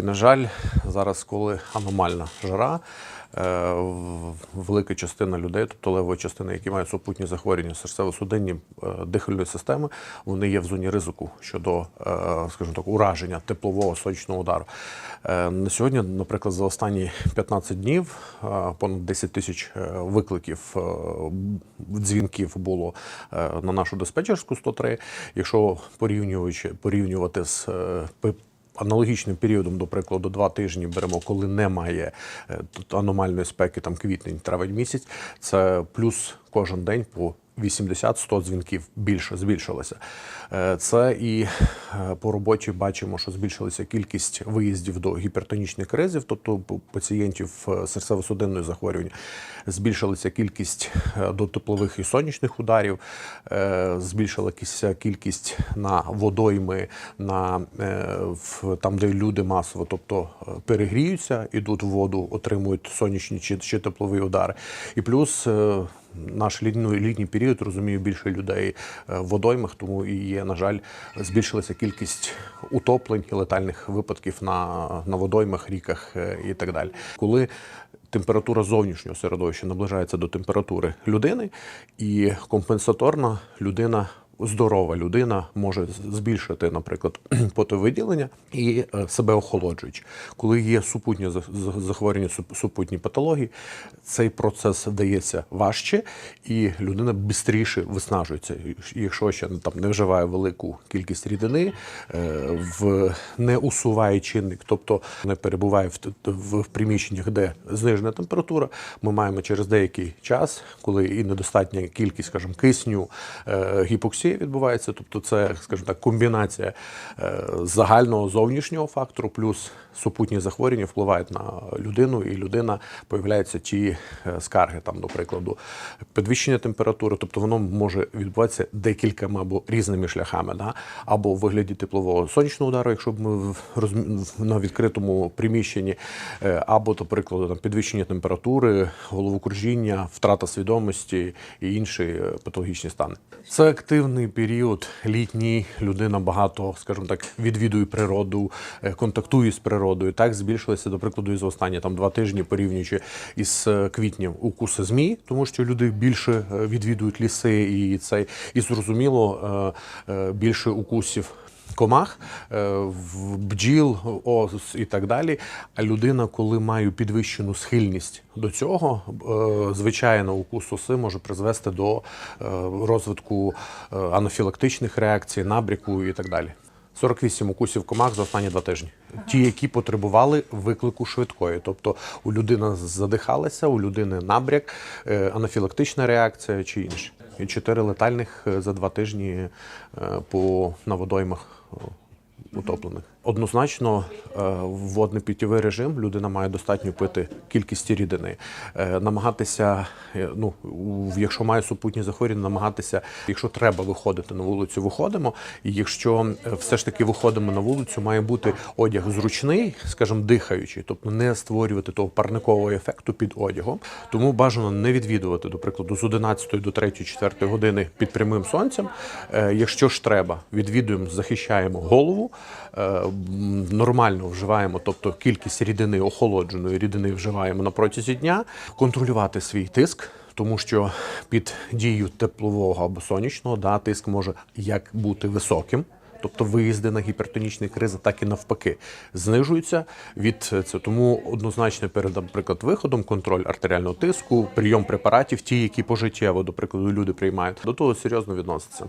І, на жаль, зараз, коли аномальна жара, е, велика частина людей, тобто левої частини, які мають супутні захворювання серцево-судинні е, дихальної системи, вони є в зоні ризику щодо, е, скажімо так, ураження теплового сонячного удару. На сьогодні, наприклад, за останні 15 днів понад 10 тисяч викликів дзвінків було на нашу диспетчерську 103. Якщо порівнюючи порівнювати з аналогічним періодом, до прикладу, два тижні беремо, коли немає е, аномальної спеки, там квітень, травень місяць, це плюс кожен день по 80-100 дзвінків більше збільшилося. Е, Це і е, по роботі бачимо, що збільшилася кількість виїздів до гіпертонічних кризів, тобто пацієнтів е, серцево-судинної захворювання. Збільшилася кількість до теплових і сонячних ударів, збільшилася кількість на водойми, на там, де люди масово, тобто перегріються, ідуть в воду, отримують сонячні чи, чи теплові удари. І плюс наш літній, літній період розумію більше людей е, в водоймах, тому і є, на жаль, збільшилася кількість утоплень і летальних випадків на, на водоймах, ріках е, і так далі. Коли температура зовнішнього середовища наближається до температури людини, і компенсаторна людина. Здорова людина може збільшити, наприклад, потовиділення і е, себе охолоджуючи. Коли є супутні за- за- захворювання, суп- супутні патології, цей процес вдається важче, і людина швидше виснажується. Якщо ще там не вживає велику кількість рідини, е, в не усуває чинник, тобто не перебуває в, в приміщеннях, де знижена температура, ми маємо через деякий час, коли і недостатня кількість, скажімо, кисню, е, гіпоксія відбувається, тобто це, скажімо так, комбінація е, загального зовнішнього фактору плюс супутні захворювання впливають на людину, і людина появляються ті е, скарги, там, до прикладу, підвищення температури, тобто воно може відбуватися декількома або різними шляхами, да? або в вигляді теплового сонячного удару, якщо б ми розм- на відкритому приміщенні, е, або, до прикладу, там, підвищення температури, головокружіння, втрата свідомості і інші патологічні стани. Це активний період, літній, людина багато, скажімо так, відвідує природу, е, контактує з природою. Так збільшилося, до прикладу, і за останні там два тижні, порівнюючи із е, квітнем укуси змій, тому що люди більше е, відвідують ліси, і це і зрозуміло більше укусів. Комах, е, в бджіл, ос і так далі. А людина, коли має підвищену схильність до цього, е, звичайно, укус оси може призвести до е, розвитку анафілактичних реакцій, набряку і так далі. 48 укусів комах за останні два тижні. Ті, які потребували виклику швидкої. Тобто у людини задихалася, у людини набряк, анафілактична реакція чи інше. Чотири летальних е, за два тижні е, по на водоймах утоплених. Однозначно, е, водний питєвий режим людина має достатньо пити кількості рідини, Е, намагатися, е, ну якщо має супутні захворювання, намагатися, якщо треба виходити на вулицю, виходимо. І якщо все ж таки виходимо на вулицю, має бути одяг зручний, скажімо, дихаючий, тобто не створювати того парникового ефекту під одягом. Тому бажано не відвідувати, до прикладу, з 11 до 3-4 години під прямим сонцем. Якщо ж треба, відвідуємо, захищаємо голову, нормально вживаємо, тобто кількість рідини, охолодженої рідини вживаємо на протязі дня, контролювати свій тиск. Тому що під дією теплового або сонячного да, тиск може як бути високим, тобто виїзди на гіпертонічні кризи, так і навпаки знижуються від цього. Тому однозначно перед, наприклад, виходом контроль артеріального тиску, прийом препаратів, ті, які пожиттєво, до прикладу, люди приймають, до того серйозно відноситься.